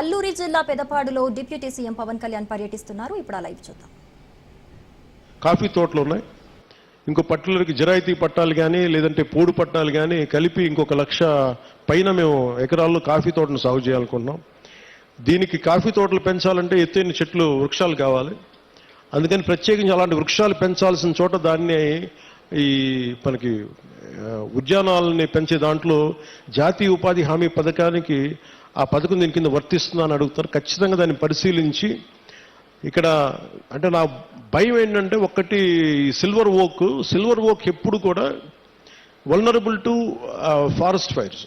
అల్లూరి జిల్లా పెదపాడులో deputy CM Pawan Kalyan పర్యటిస్తున్నారు. ఇప్పుడు ఆ లైవ్ చూద్దాం. కాఫీ తోటలు ఉన్నాయి. ఇంకో పట్టులకి జిరాయితీ పట్టాలు కానీ లేదంటే పూడు పట్టాలు కానీ కలిపి ఇంకొక లక్ష పైన మేము ఎకరాల్లో కాఫీ తోటను సాగు చేయాలనుకుంటున్నాం. దీనికి కాఫీ తోటలు పెంచాలంటే ఎత్తైన చెట్లు వృక్షాలు కావాలి. అందుకని ప్రత్యేకించి అలాంటి వృక్షాలు పెంచాల్సిన చోట దాన్ని ఈ మనకి ఉద్యానాలని పెంచే దాంట్లో జాతీయ ఉపాధి హామీ పథకానికి ఆ పథకం దీని కింద వర్తిస్తుందా అని అడుగుతారు. ఖచ్చితంగా దాన్ని పరిశీలించి ఇక్కడ అంటే నా భయం ఏంటంటే ఒక్కటి సిల్వర్ ఓక్ సిల్వర్ ఓక్ ఎప్పుడు కూడా వల్నరబుల్ టు ఫారెస్ట్ ఫైర్స్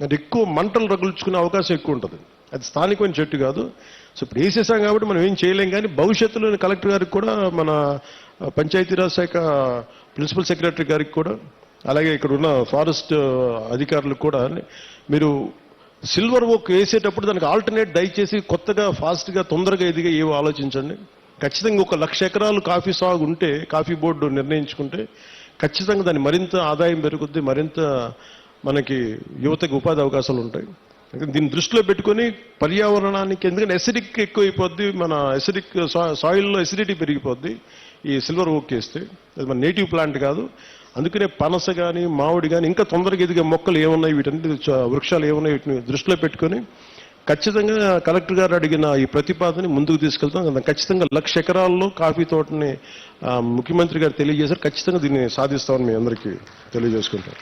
అంటే ఎక్కువ మంటలు రగుల్చుకునే అవకాశం ఎక్కువ ఉంటుంది. అది స్థానికమైన చెట్టు కాదు. సో ఇప్పుడు వేసేసాం కాబట్టి మనం ఏం చేయలేం కానీ భవిష్యత్తులో కలెక్టర్ గారికి కూడా మన పంచాయతీరాజ్ శాఖ ప్రిన్సిపల్ సెక్రటరీ గారికి కూడా అలాగే ఇక్కడ ఉన్న ఫారెస్ట్ అధికారులకు కూడా మీరు సిల్వర్ ఓక్ వేసేటప్పుడు దానికి ఆల్టర్నేట్ దయచేసి కొత్తగా ఫాస్ట్గా తొందరగా ఎదిగా ఏవో ఆలోచించండి. ఖచ్చితంగా ఒక లక్ష ఎకరాలు కాఫీ సాగు ఉంటే కాఫీ బోర్డు నిర్ణయించుకుంటే ఖచ్చితంగా దాన్ని మరింత ఆదాయం పెరుగుద్ది మరింత మనకి యువతకు ఉపాధి అవకాశాలు ఉంటాయి. దీన్ని దృష్టిలో పెట్టుకొని పర్యావరణానికి ఎందుకంటే ఎసిడిక్ ఎక్కువైపోద్ది మన ఎసిడిక్ సాయిల్లో ఎసిడిటీ పెరిగిపోద్ది ఈ సిల్వర్ ఓక్ వేస్తే. అది మన నేటివ్ ప్లాంట్ కాదు. అందుకనే పనస కానీ మామిడి కానీ ఇంకా తొందరగా ఎదిగే మొక్కలు ఏమున్నాయి? వీటన్ని వృక్షాలు ఏమున్నాయి? వీటిని దృష్టిలో పెట్టుకొని ఖచ్చితంగా కలెక్టర్ గారు అడిగిన ఈ ప్రతిపాదనని ముందుకు తీసుకెళ్తాం. ఖచ్చితంగా లక్ష ఎకరాల్లో కాఫీ తోటని ముఖ్యమంత్రి గారు తెలియజేశారు. ఖచ్చితంగా దీన్ని సాధిస్తామని మీ అందరికీ తెలియజేసుకుంటాం.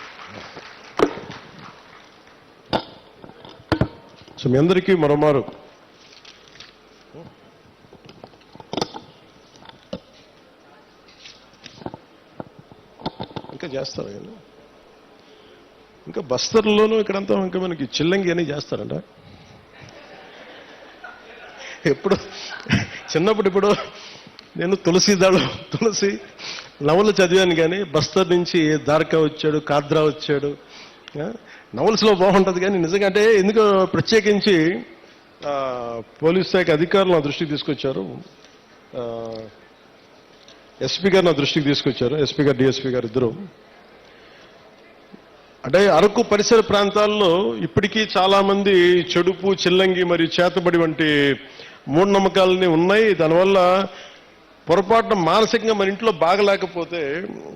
సో మీ అందరికీ మరోమారు ఇంకా చేస్తారు కదా ఇంకా బస్తర్లోనూ ఇక్కడంతా ఇంకా మనకి చిల్లంగి అని చేస్తారంట. ఎప్పుడు చిన్నప్పుడు ఇప్పుడు నేను తులసి దళం తులసి నవలు చదివాను కానీ బస్తర్ నుంచి దార్కా వచ్చాడు కాద్రా వచ్చాడు. నవల్స్లో బాగుంటుంది కానీ నిజంగా అంటే ఎందుకో ప్రత్యేకించి పోలీస్ శాఖ అధికారులు నా దృష్టికి తీసుకొచ్చారు. ఎస్పీ గారు నా దృష్టికి తీసుకొచ్చారు ఎస్పీ గారు డిఎస్పీ గారు ఇద్దరు. అంటే అరకు పరిసర ప్రాంతాల్లో ఇప్పటికీ చాలామంది చెడుపు చిల్లంగి మరియు చేతబడి వంటి మూఢనమ్మకాలని ఉన్నాయి. దానివల్ల పొరపాటున మానసికంగా మన ఇంట్లో బాగలేకపోతే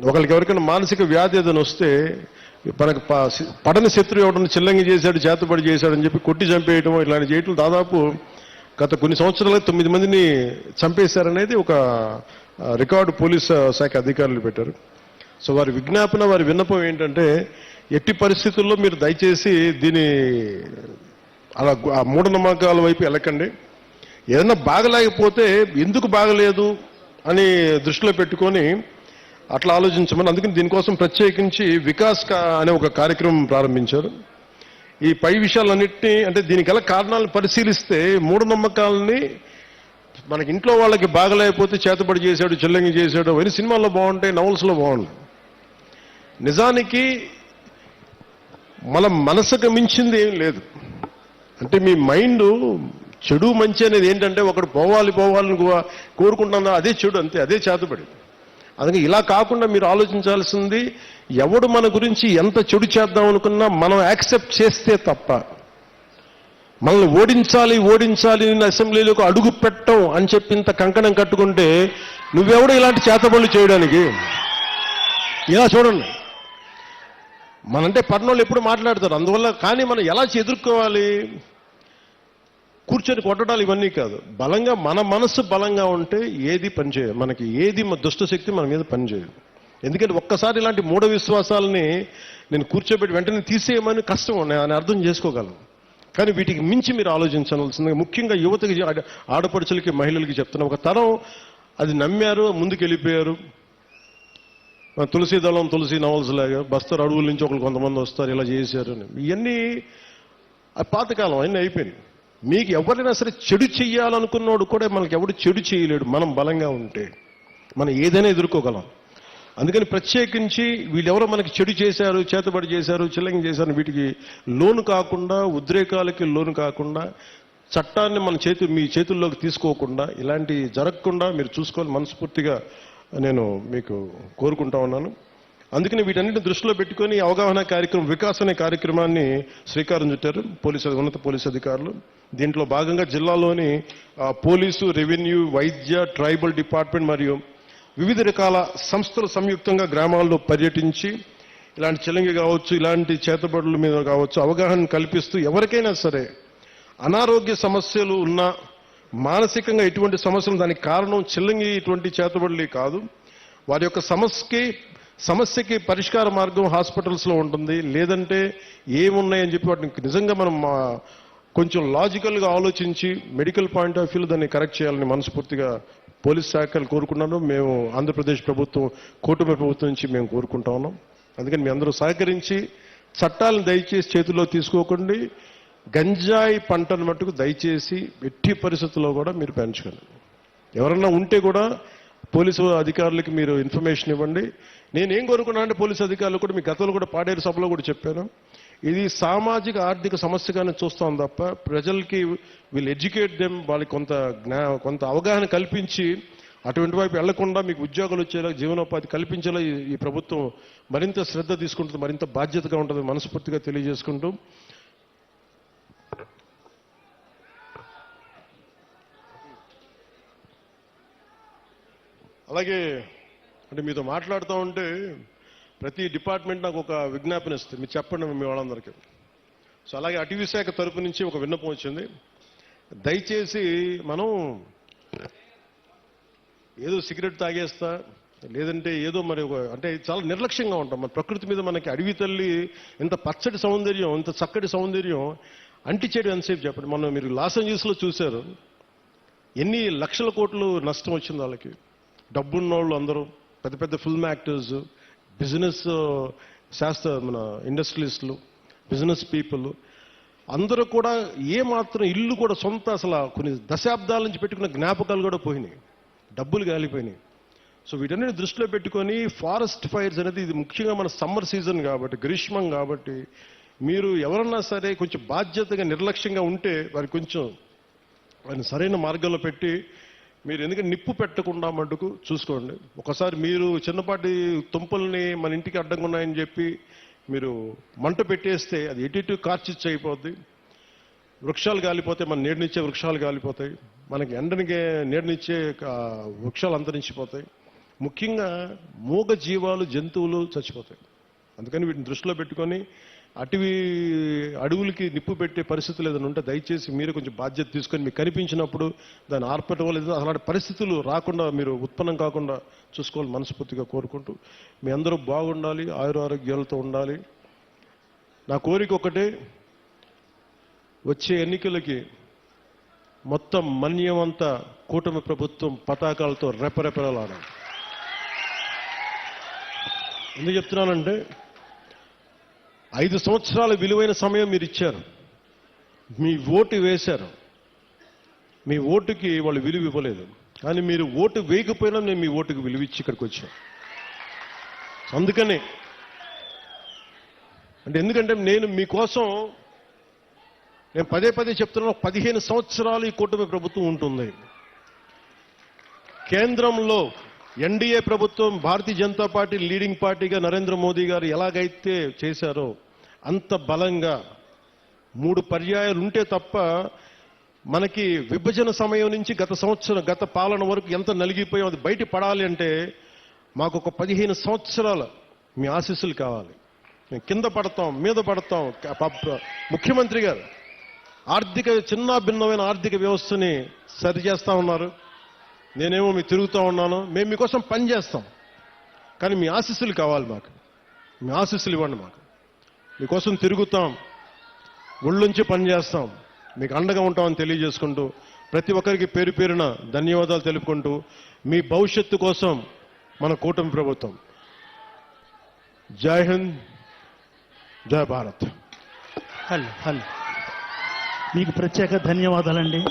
ఒకరికి ఎవరికైనా మానసిక వ్యాధి ఏదైనా వస్తే మనకు ప- పడని శత్రువు ఎవడని చిల్లంగి చేశాడు చేతబడి చేశాడు అని చెప్పి కొట్టి చంపేయటం ఇలాంటి చేయటం దాదాపు గత కొన్ని సంవత్సరాలుగా తొమ్మిది మందిని చంపేశారనేది ఒక రికార్డు పోలీస్ శాఖ అధికారులు పెట్టారు. సో వారి విజ్ఞాపన వారి విన్నపం ఏంటంటే ఎట్టి పరిస్థితుల్లో మీరు దయచేసి దీని అలా ఆ మూఢనమ్మకాల వైపు వెళ్ళకండి. ఏదైనా బాగలేకపోతే ఎందుకు బాగలేదు అని దృష్టిలో పెట్టుకొని అట్లా ఆలోచించమని అందుకని దీనికోసం ప్రత్యేకించి వికాస్ అనే ఒక కార్యక్రమం ప్రారంభించారు. ఈ పై విషయాలన్నింటినీ అంటే దీనికి గల కారణాలను పరిశీలిస్తే మూఢనమ్మకాలని మనకి ఇంట్లో వాళ్ళకి బాగలేకపోతే చేతబడి చేశాడు చెల్లంగి చేశాడు అవన్నీ సినిమాల్లో బాగుంటాయి నవల్స్లో బాగుంటాయి. నిజానికి మన మనసుకు మించింది ఏం లేదు. అంటే మీ మైండ్ చెడు మంచి అనేది ఏంటంటే ఒకడు పోవాలి పోవాలని కోరుకుంటున్నా అదే చెడు అంతే అదే చేతబడి. అందుకే ఇలా కాకుండా మీరు ఆలోచించాల్సింది ఎవడు మన గురించి ఎంత చెడు చేద్దాం అనుకున్నా మనం యాక్సెప్ట్ చేస్తే తప్ప మనల్ని ఓడించాలి ఓడించాలి నేను అసెంబ్లీలోకి అడుగు పెట్టం అని చెప్పి ఇంత కంకణం కట్టుకుంటే నువ్వెవడు ఇలాంటి చేతబడులు చేయడానికి? ఇలా చూడండి. మనంటే పట్టణంలో ఎప్పుడు మాట్లాడతారు. అందువల్ల కానీ మనం ఎలా ఎదుర్కోవాలి కూర్చొని కొట్టడాలు ఇవన్నీ కాదు. బలంగా మన మనస్సు బలంగా ఉంటే ఏది పనిచేయదు. మనకి ఏది దుష్టశక్తి మన మీద పనిచేయదు. ఎందుకంటే ఒక్కసారి ఇలాంటి మూఢ విశ్వాసాలని నేను కూర్చోబెట్టి వెంటనే తీసేయమని కష్టం నేను అని అర్థం చేసుకోగలను. కానీ వీటికి మించి మీరు ఆలోచించవలసింది ముఖ్యంగా యువతకి ఆడపడుచులకి మహిళలకి చెప్తున్నా. ఒక తరం అది నమ్మారు ముందుకు వెళ్ళిపోయారు తులసి దళం తులసి నవల్స్ లాగా బస్తర్ అడవుల నుంచి ఒకరు కొంతమంది వస్తారు ఇలా చేశారు అని. ఇవన్నీ ఆ పాతకాలం అన్నీ అయిపోయినాయి. మీకు ఎవరైనా సరే చెడు చెయ్యాలనుకున్నోడు కూడా మనకి ఎవడు చెడు చేయలేడు మనం బలంగా ఉంటే మనం ఏదైనా ఎదుర్కోగలం. అందుకని ప్రత్యేకించి వీళ్ళెవరో మనకి చెడు చేశారు చేతబడి చేశారు చిల్లంగి చేశారు వీటికి లోను కాకుండా ఉద్రేకాలకి లోను కాకుండా చట్టాన్ని మన చేతి మీ చేతుల్లోకి తీసుకోకుండా ఇలాంటి జరగకుండా మీరు చూసుకోవాలి మనస్ఫూర్తిగా నేను మీకు కోరుకుంటా ఉన్నాను. అందుకని వీటన్నిటిని దృష్టిలో పెట్టుకొని అవగాహన కార్యక్రమం వికాస్ అనే కార్యక్రమాన్ని శ్రీకారం చుట్టారు పోలీసు ఉన్నత పోలీసు అధికారులు. దీంట్లో భాగంగా జిల్లాలోని పోలీసు రెవెన్యూ వైద్య ట్రైబల్ డిపార్ట్మెంట్ మరియు వివిధ రకాల సంస్థలు సంయుక్తంగా గ్రామాల్లో పర్యటించి ఇలాంటి చిలంగి కావచ్చు ఇలాంటి చేతబడుల మీద కావచ్చు అవగాహన కల్పిస్తూ ఎవరికైనా సరే అనారోగ్య సమస్యలు ఉన్నా మానసికంగా ఎటువంటి సమస్యలు దానికి కారణం చిల్లంగి ఇటువంటి చేతబడులు కాదు. వారి యొక్క సమస్యకి సమస్యకి పరిష్కార మార్గం హాస్పిటల్స్లో ఉంటుంది. లేదంటే ఏమున్నాయని చెప్పి వాటిని నిజంగా మనం కొంచెం లాజికల్గా ఆలోచించి మెడికల్ పాయింట్ ఆఫ్ వ్యూలో దాన్ని కరెక్ట్ చేయాలని మనస్ఫూర్తిగా పోలీస్ శాఖలు కోరుకున్నాను మేము ఆంధ్రప్రదేశ్ ప్రభుత్వం కూటమి ప్రభుత్వం నుంచి మేము కోరుకుంటా ఉన్నాం. అందుకని మీ అందరూ సహకరించి చట్టాలను దయచేసి చేతుల్లో తీసుకోకండి. గంజాయి పంటను మట్టుకు దయచేసి ఎట్టి పరిస్థితుల్లో కూడా మీరు పెంచకండి. ఎవరన్నా ఉంటే కూడా పోలీసు అధికారులకి మీరు ఇన్ఫర్మేషన్ ఇవ్వండి. నేనేం కోరుకున్నా అంటే పోలీసు అధికారులు కూడా మీ గతంలో కూడా పాడేరు సభలో కూడా చెప్పాను. ఇది సామాజిక ఆర్థిక సమస్యగానే చూస్తాం తప్ప ప్రజలకి వీళ్ళు ఎడ్యుకేట్ దెమ్ వాళ్ళకి కొంత జ్ఞా కొంత అవగాహన కల్పించి అటువంటి వైపు వెళ్ళకుండా మీకు ఉద్యోగాలు వచ్చేలా జీవనోపాధి కల్పించేలా ఈ- ఈ ప్రభుత్వం మరింత శ్రద్ధ తీసుకుంటుంది మరింత బాధ్యతగా ఉంటుంది మనస్ఫూర్తిగా తెలియజేసుకుంటూ అలాగే అంటే మీతో మాట్లాడుతూ ఉంటే ప్రతి డిపార్ట్మెంట్ నాకు ఒక విజ్ఞాపన ఇస్తుంది. మీరు చెప్పండి మీ వాళ్ళందరికీ. సో అలాగే అటవీ శాఖ తరపు నుంచి ఒక విన్నపం వచ్చింది. దయచేసి మనం ఏదో సిగరెట్ తాగేస్తా లేదంటే ఏదో మరి ఒక అంటే చాలా నిర్లక్ష్యంగా ఉంటాం. మన ప్రకృతి మీద మనకి అడవి తల్లి ఇంత పచ్చటి సౌందర్యం ఇంత చక్కటి సౌందర్యం అంటిచేయడం ఎంతసేపు చెప్పండి. మనం మీరు లాస్ ఏంజల్స్లో చూశారు. ఎన్ని లక్షల కోట్లు నష్టం వచ్చింది వాళ్ళకి. డబ్బున్న వాళ్ళు అందరూ పెద్ద పెద్ద ఫిల్మ్ యాక్టర్స్ బిజినెస్ శాస్త్ర మన ఇండస్ట్రియలిస్టులు బిజినెస్ పీపుల్ అందరూ కూడా ఏ మాత్రం ఇల్లు కూడా సొంత అసలు కొన్ని దశాబ్దాల నుంచి పెట్టుకున్న జ్ఞాపకాలు కూడా పోయినాయి. డబ్బులు గాలిపోయినాయి సో వీటన్నిటి దృష్టిలో పెట్టుకొని ఫారెస్ట్ ఫైర్స్ అనేది ఇది ముఖ్యంగా మన సమ్మర్ సీజన్ కాబట్టి గ్రీష్మం కాబట్టి మీరు ఎవరన్నా సరే కొంచెం బాధ్యతగా నిర్లక్ష్యంగా ఉంటే వారికి కొంచెం వారిని సరైన మార్గంలో పెట్టి మీరు ఎందుకంటే నిప్పు పెట్టకుండా మటుకు చూసుకోండి. ఒకసారి మీరు చిన్నపాటి తుంపల్ని మన ఇంటికి అడ్డంగా ఉన్నాయని చెప్పి మీరు మంట పెట్టేస్తే అది ఎటు ఇటు కార్చిచ్చు అయిపోద్ది. వృక్షాలు గాలిపోతే మన నీడనిచ్చే వృక్షాలు గాలిపోతాయి. మనకి ఎండనికి నీడనిచ్చే వృక్షాలు అంతరించిపోతాయి. ముఖ్యంగా మూగ జీవాలు జంతువులు చచ్చిపోతాయి. అందుకని వీటిని దృష్టిలో పెట్టుకొని అటవీ అడవులకి నిప్పు పెట్టే పరిస్థితులు ఏదైనా ఉంటే దయచేసి మీరు కొంచెం బాధ్యత తీసుకొని మీకు కనిపించినప్పుడు దాన్ని ఆర్పటం లేదు. అలాంటి పరిస్థితులు రాకుండా మీరు ఉత్పన్నం కాకుండా చూసుకోవాలి మనస్ఫూర్తిగా కోరుకుంటూ మీ అందరూ బాగుండాలి ఆయురారోగ్యాలతో ఉండాలి. నా కోరిక ఒకటే వచ్చే ఎన్నికలకి మొత్తం మన్యమంతా కూటమి ప్రభుత్వం పతాకాలతో రెపరెపరలాడాలి ఎందుకు చెప్తున్నానంటే ఐదు సంవత్సరాల విలువైన సమయం మీరు ఇచ్చారు. మీ ఓటు వేశారు. మీ ఓటుకి వాళ్ళు విలువ ఇవ్వలేదు. కానీ మీరు ఓటు వేయకపోయినా నేను మీ ఓటుకి విలువ ఇచ్చి ఇక్కడికి వచ్చాను అందుకనే అంటే ఎందుకంటే నేను మీకోసం నేను పదే పదే చెప్తున్నా పదిహేను సంవత్సరాలు ఈ కూటమి ప్రభుత్వం ఉంటుంది. కేంద్రంలో ఎన్డీఏ ప్రభుత్వం భారతీయ జనతా పార్టీ లీడింగ్ పార్టీగా నరేంద్ర మోదీ గారు ఎలాగైతే చేశారో అంత బలంగా మూడు పర్యాయాలు ఉంటే తప్ప మనకి విభజన సమయం నుంచి గత సంవత్సరం గత పాలన వరకు ఎంత నలిగిపోయాం అది బయట పడాలి అంటే మాకు ఒక పదిహేను సంవత్సరాల మీ ఆశీస్సులు కావాలి. మేము కింద పడతాం మీద పడతాం. ముఖ్యమంత్రి గారు ఆర్థిక చిన్న భిన్నమైన ఆర్థిక వ్యవస్థని సరిచేస్తా ఉన్నారు. నేనేమో మీ తిరుగుతూ ఉన్నాను మేము మీకోసం పని చేస్తాం. కానీ మీ ఆశీస్సులు కావాలి మాకు. మీ ఆశీస్సులు ఇవ్వండి మాకు. మీకోసం తిరుగుతాం ఒళ్ళుంచి పని చేస్తాం మీకు అండగా ఉంటామని తెలియజేసుకుంటూ ప్రతి ఒక్కరికి పేరు పేరున ధన్యవాదాలు తెలుపుకుంటూ మీ భవిష్యత్తు కోసం మన కూటమి ప్రభుత్వం. జై హింద్ జై భారత్. Hello hello. మీకు ప్రత్యేక ధన్యవాదాలండి.